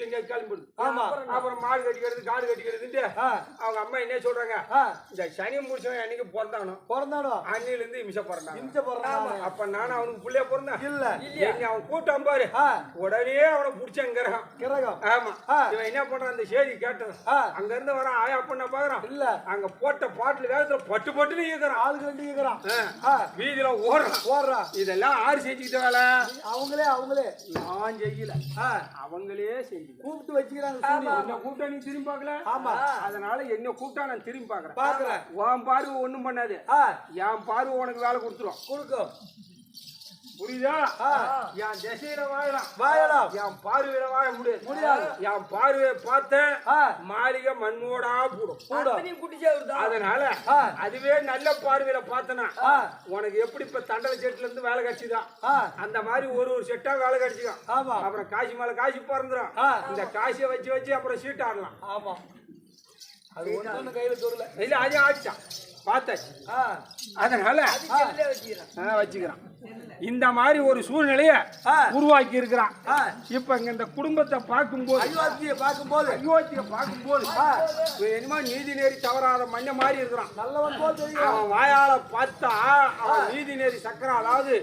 சுத்தி எங்கேயாவது கிளம்பிடுது ஆமா. அப்புறம் மாடு கட்டிக்கிறது காடு கட்டிக்கிறதுன்ட்டு ஆ, அவங்க அம்மா என்ன சொல்றாங்க? இந்த சனி முடிச்சவன் அன்னைக்கு பிறந்தானோ? பிறந்தானோ? அன்னில இருந்து இமிஷ பிறந்தாங்க. இம்ச பிறந்தானோ அப்ப நானும் அவனுக்கு புள்ளைய பிறந்தேன். இல்ல. எங்க அவன் கூட்டம் பாரு. உடனே அவனை புடிச்சங்கிறான் கிரகம். ஆமா. ஆ. இவன் என்ன பண்றான்? அந்த செய்தி கேட்டது. அங்க இருந்து வரான் ஆயா பண்ண பாக்குறான் இல்ல. அங்க போட்ட பாட்டுல வேகத்துல பட்டு பட்டுன்னு இருக்கிறான் ஆளுக்கு ரெண்டு கேக்குறான் ஆ. ஆ, வீதியில ஓடுறான். போடுறா இதெல்லாம் ஆறு செஞ்சுக்கிட்ட வேலை? அவங்களே அவங்களே. நான் செய்யல. அவங்களே செஞ்சுக்கிட்டேன் கூப்பிட்டு வச்சுக்கிறாங்க கூப்பிட்டா நீ திரும்பி பார்க்கல? ஆமா. அதனால என்ன கூப்பிட்டா நான் திரும்பி பார்க்கறேன். பாக்குறேன் உன் பார்வை ஒண்ணும் பண்ணாது. என் பார்வை உனக்கு வேலை கொடுத்துரும். கொடுக்கும். புரியுதா? என் திசையில வாழலாம் வாழலாம். என் பார்வையில வாழ முடியாது. முடியாது. என் பார்வையை பார்த்தேன் ஆ, மாளிகை மண்ணோடா கூடும் கூடும் அதனால. அதுவே நல்ல பார்வையில பார்த்தனா உனக்கு எப்படி இப்ப தண்டலை செட்டுல இருந்து வேலை கிடைச்சுதான் ஆ, அந்த மாதிரி ஒரு ஒரு செட்டா வேலை ஆமா. அப்புறம் காசி மேல காசி பிறந்துரும். ஆ. இந்த காசியை வச்சு வச்சு அப்புறம் சீட் ஆடலாம். ஆமா. அது ஒண்ணு கையில தொழில இல்ல அது ஆடிச்சான். பார்த்தாச்சு. அதனால ஆ, வச்சுக்கிறான். இந்த மாதிரி ஒரு சூழ்நிலைய. உருவாக்கி இருக்கிறான் இப்ப இங்க இந்த குடும்பத்தை பார்க்கும்போது அயோத்தியை பார்க்கும்போது. அயோத்தியை பார்க்கும்போது என்னமோ நீதி நேரி தவறாத மண்ண மாதிரி இருக்கிறான். நல்லவன் போல் தெரியும் அவன் வாயால பார்த்தா அவன் நீதி நேரி சக்கரம் அதாவது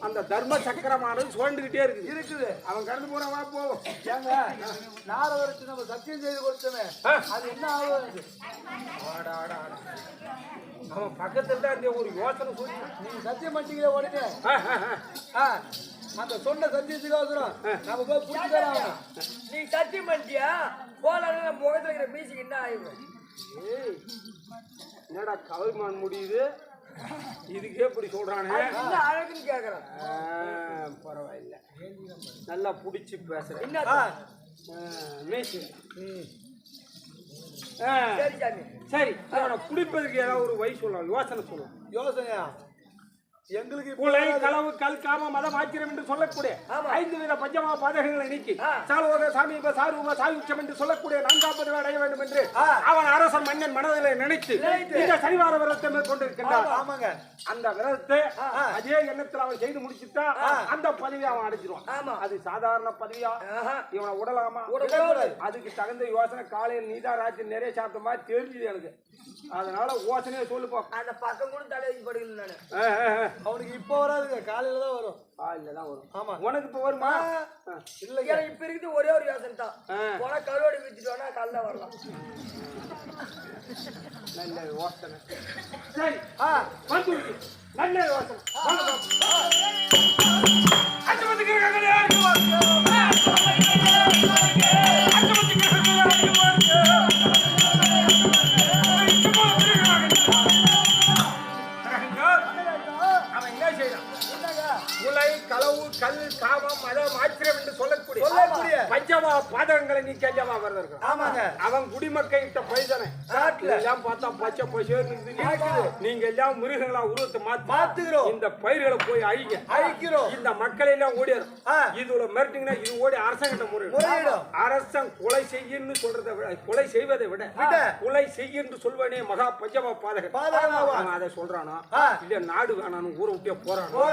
அந்த தர்ம சக்கரமானது சுழண்டுகிட்டே இருக்குது. இருக்குது. அவன் கடந்து போற வா போவோம் ஏங்க நாரதருக்கு நம்ம சத்தியம் செய்து கொடுத்தோமே. ஆ. அது என்ன ஆகுது? அவன் பக்கத்துல தான் இந்த ஒரு யோசனை சொல்லி நீங்க சத்தியம் பண்ணிட்டீங்களே உடனே. அந்த சொன்ன சத்தியத்துக்கு அவசரம் நம்ம போய் ஆகணும் நீ சத்தியம் பண்ணிட்டியா? போலான்னு முகத்துல இருக்கிற பீச்சுக்கு என்ன ஆயிடும் என்னடா கவர்மான் முடியுது? இதுக்கே இப்படி சொல்றானே? அழகுன்னு கேக்குறேன். பரவாயில்ல. நல்லா புடிச்சு பேசுறேன். என்ன ஆ, மேசி. ம், சரி சரி. குடிப்பதற்கு ஏதாவது ஒரு வழி சொல்லலாம் யோசனை சொல்லலாம். யோசனையா? எங்களுக்கு கொலை களவு கல் காம மதம் என்று சொல்லக்கூடிய. ஐந்து வித பஞ்சமா பாதகங்களை நீக்கி. சாலோக சாமீப சாரூப சாயுச்சம் என்று சொல்லக்கூடிய நான்காவது அடைய வேண்டும் என்று. அவன் அரசன் மன்னன் மனதிலே நினைத்து இந்த சனிவார விரதத்தை மேற்கொண்டிருக்கின்றான். ஆமாங்க. அந்த விரதத்தை அதே எண்ணத்தில் அவன் செய்து முடிச்சுட்டா அந்த பதவியை அவன் அடைச்சிருவான் அது சாதாரண பதவியா. இவனை விடலாமா. அதுக்கு தகுந்த யோசனை காலையில் நீதா ராத்திரி நிறைய சாப்பிட்ட மாதிரி தெரிஞ்சுது எனக்கு. அதனால யோசனையை சொல்லுப்பா அந்த பக்கம் கூட தலை வச்சு படுக்கல நானு. அவனுக்கு இப்போ வராதுங்க காலையில தான் வரும். காலையில தான் வரும். ஆமா. உனக்கு இப்ப வருமா? ஆ. இல்லைங்க. எனக்கு இப்ப இருக்குது ஒரே ஒரு யோசனை தான். போனா கருவாடி வித்துட்டு வேணா காலைல வரலாம். நல்ல யோசனை. சரி. ஆ. வந்து. நல்ல யோசனை. அஞ்சு மணிக்கு இருக்காங்களே, நீ கேட்காம அவர் ஆமாங்க. அவன் குடிமக்கிட்ட பைசனை எல்லாம் பார்த்தா பச்சை இருக்குது. நீங்க எல்லாம் மிருகங்களா உருவத்தை மாத்தி மாத்துகிறோம். இந்த பயிர்களை போய் அழிங்க அழிக்கிறோம். இந்த மக்களை எல்லாம் ஓடிடும். இதுல மிரட்டிங்கன்னா இது ஓடி அரசங்கிட்ட முறையிடும். அரசன் கொலை செய்யன்னு சொல்றதை விட கொலை செய்வதை விட. கொலை செய்யன்னு சொல்வனே மகா பஞ்சமா பாதகன் அதை சொல்றானா. இல்ல நாடு வேணான்னு ஊரை விட்டே போறானா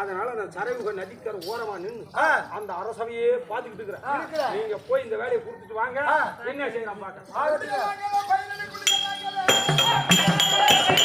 அதனால நான் சரைமுக நதிக்கர ஓரமா நின்னு ஆ. அந்த அரசவையே பாத்துக்கிட்டு இருக்கிறேன். நீங்க போய் இந்த வேலையை கொடுத்துட்டு வாங்க. என்ன செய்யலாம் பாக்க Thank you.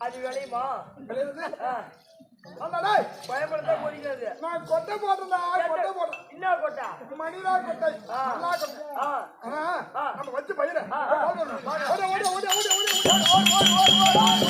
அது விளையுமா பயப்படுத்தா போறீங்க நான் கொட்டை போடுறேன்டா, கொட்டை போடுறேன். என்ன கொட்டா மணிலா கொட்டை, மல்லா கொட்டை. ஆனா. நம்ம வச்சு பயிரை. ஓடு, ஓடு, ஓடு, ஓடு, ஓடு, ஓடு, ஓடு,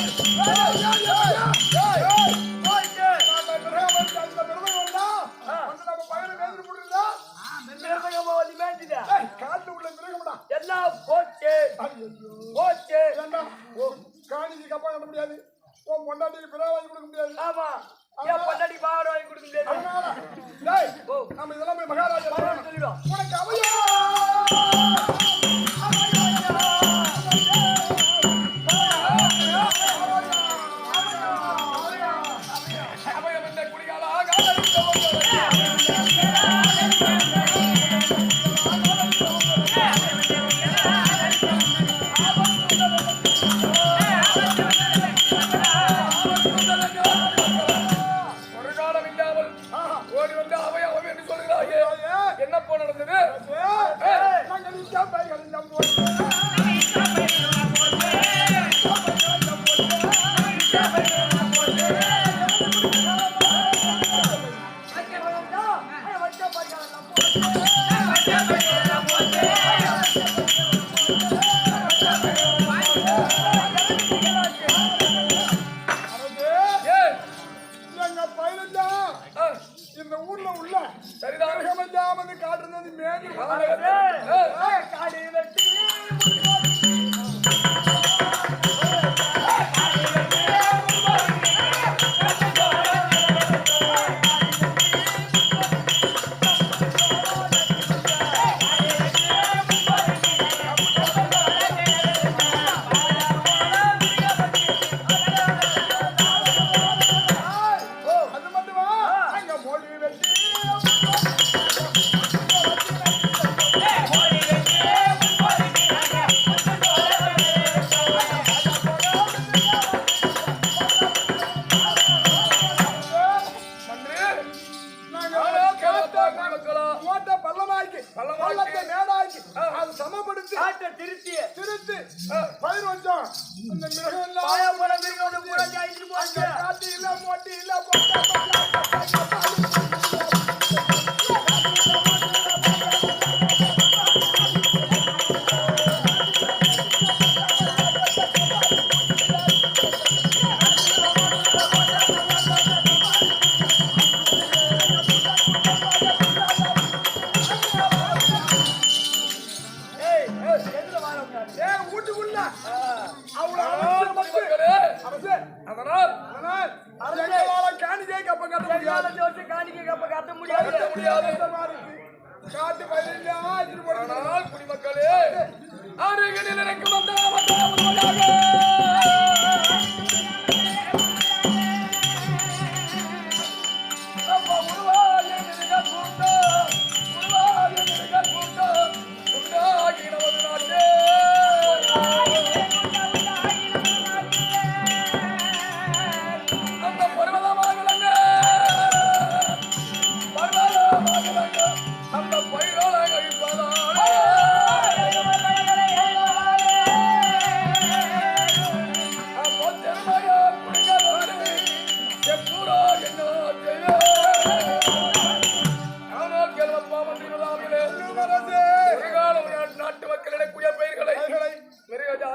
பதினொன்றாம். அந்த மிளக Thank you.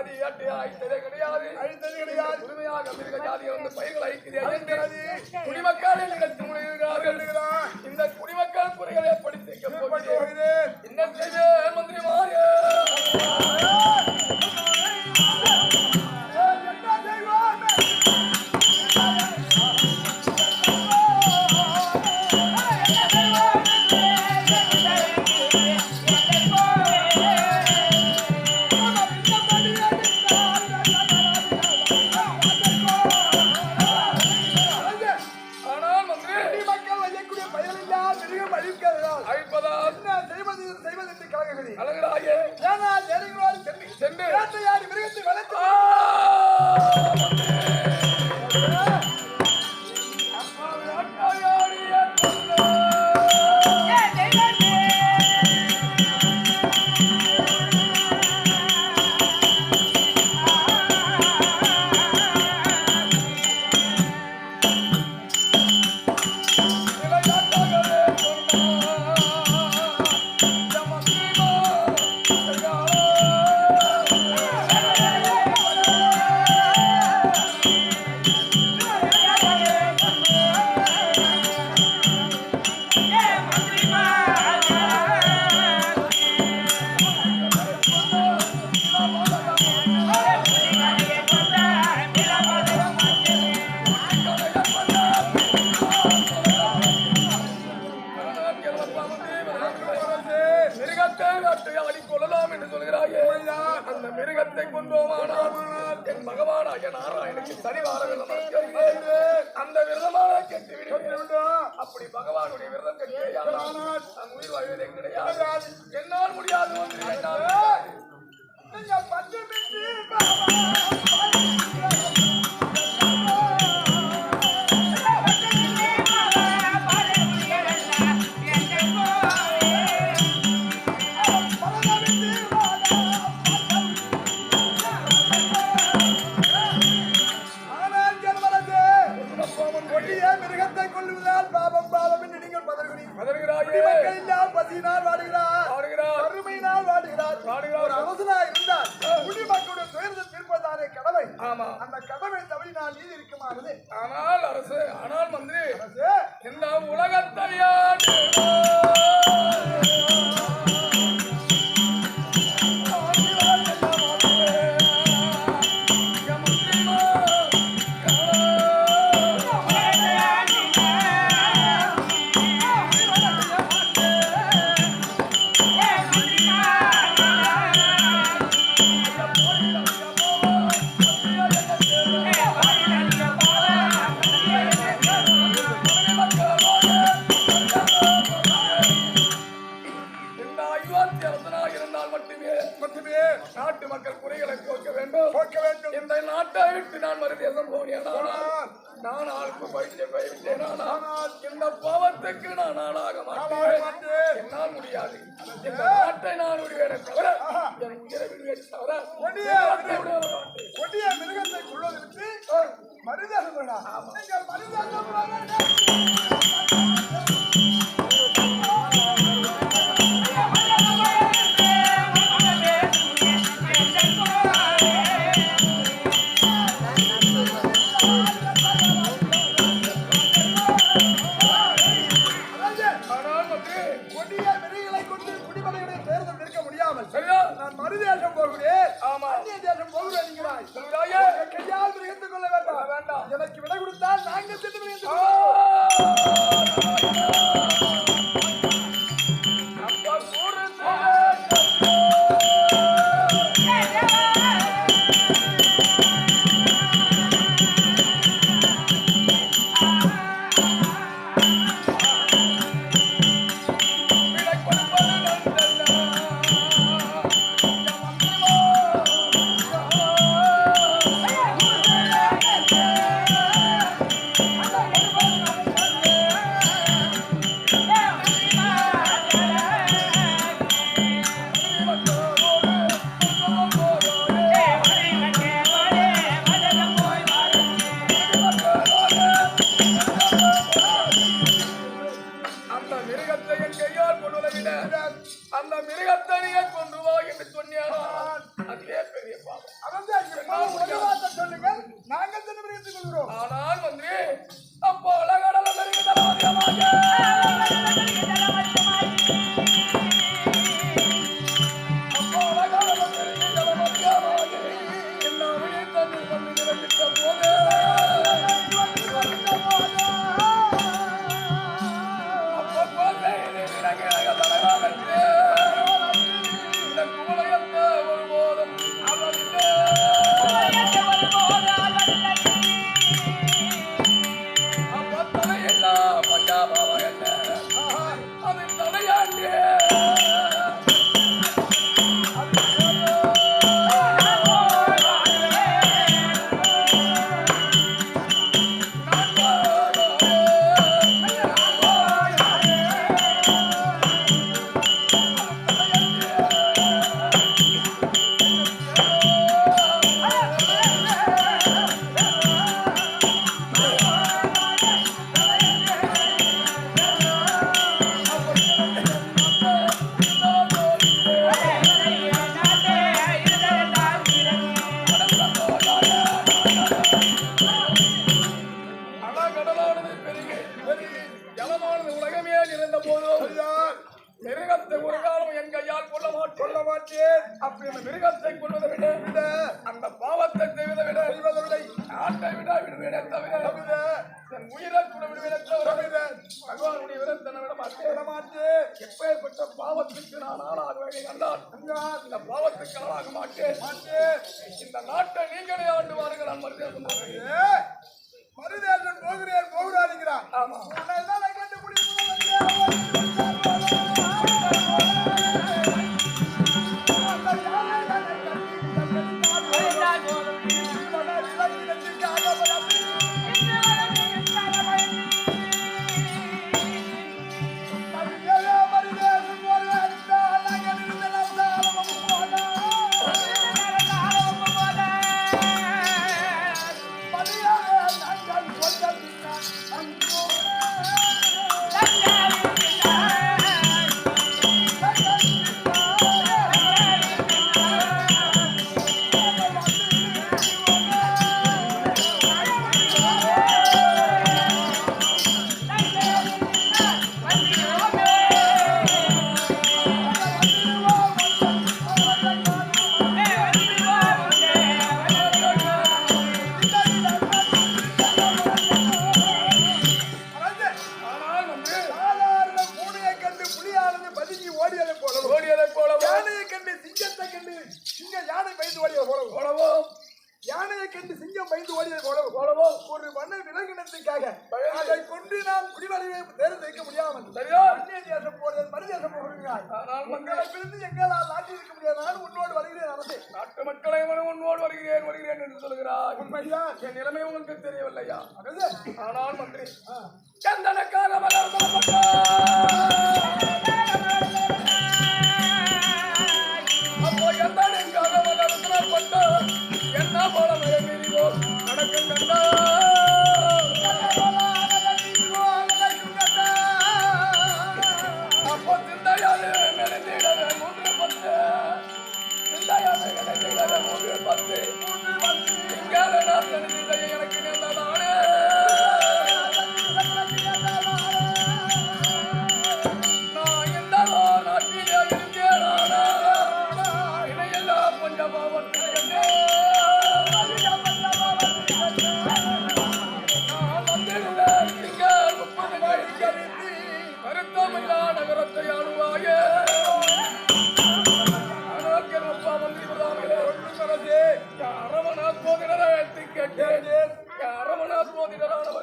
ஆடி ஆட்டி அழைத்ததே கிடையாது. அழைத்தது கிடையாது. முழுமையாக மிருக ஜாதி வந்து பயிர்களை அழைக்கிறது. குடிமக்களை நிகழ்ச்சி முடிகிறார்கள் இந்த குடிமக்கள் குறைகளை படித்து இன்னும் மந்திரி மாறு. சேர்ந்து வளர்த்து 要把这边给打。அதாவது, மருதேசன் மறுதேசம் போகிறேன் மறுதேசம் போகிறேன் போகிறாருங்கிறான் என்று சொல்கிறார் உண்மையா என் நிலைமை உங்களுக்கு தெரியவில்லையா? ஆனால் மந்திரி சந்தனக்கார மலர்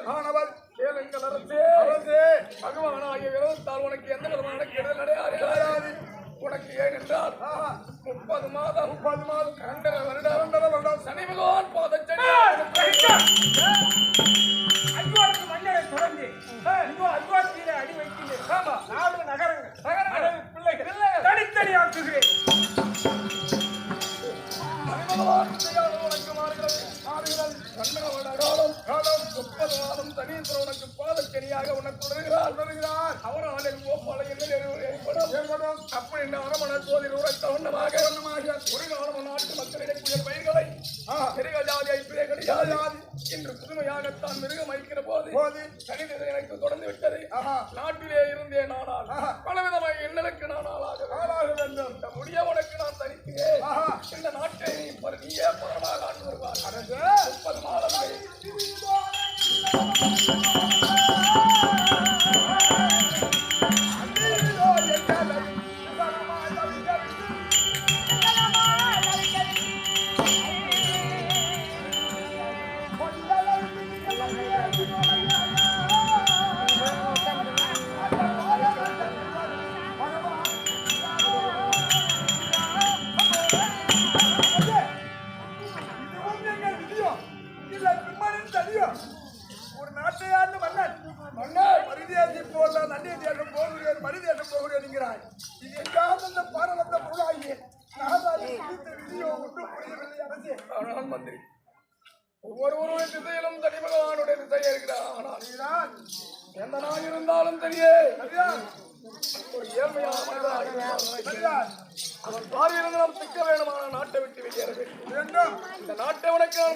ஆனவர். கேளுங்கள் அரசே அரசே பகவானாகிய விரோதத்தால் உனக்கு எந்த விதமான கெடுதல் உனக்கு ஏன் என்றால் முப்பது மாதம் முப்பது மாதம். இரண்டரை வருடம் இரண்டரை வருடம். சனி அடிமையாக உனக்கு உணர்கிறார் உணர்கிறார் அவர் ஆளும் அப்படி என்ன அரமண சோதில் உரத்தவண்ணமாக ஒரு காலம் நாட்டு மக்களிடையே பயிர்களை மிருகஜாதியை பிறகு கிடையாது என்று புதுமையாகத்தான் மிருகம் வைக்கிற போது கணிதத்தை எனக்கு தொடர்ந்து விட்டது. நாட்டிலே இருந்தே நானா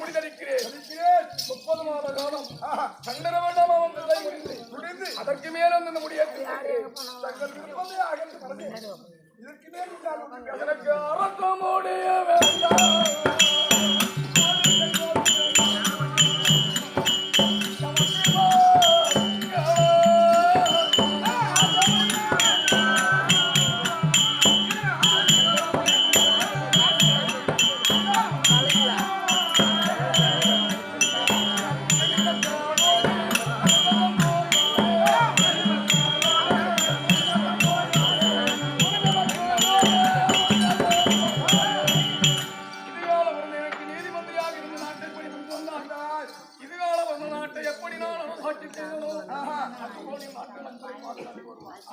கைமுடி தரிக்கிறேன் முப்பது மாத காலம் சண்டர வேண்டாம் அதற்கு மேல் அந்த முடியாது தங்கள் விருப்பமே அகன்று இதற்கு மேல் எனக்கு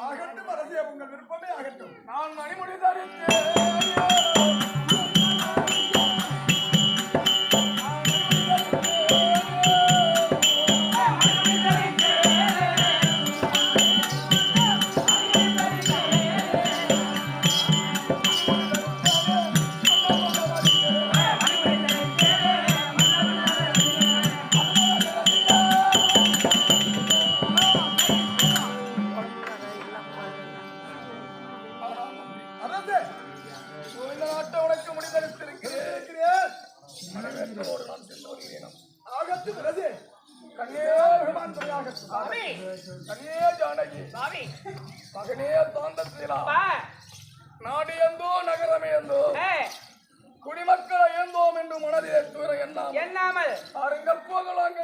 ஆகட்டும் அரசே உங்கள் விருப்பமே ஆகட்டும் நான் மணிமுடி தரித்தேன் பிறகு கண்ணே பெருமான் துணையாகட்டும் கண்ணே ஜானகி மகனே நாடு எந்தோ நகரம் எந்தோ. குடிமக்களை ஏந்தோம் என்று மனதிலே தூர எண்ணாமல். எண்ணாமல். பாருங்கள் போகலாம்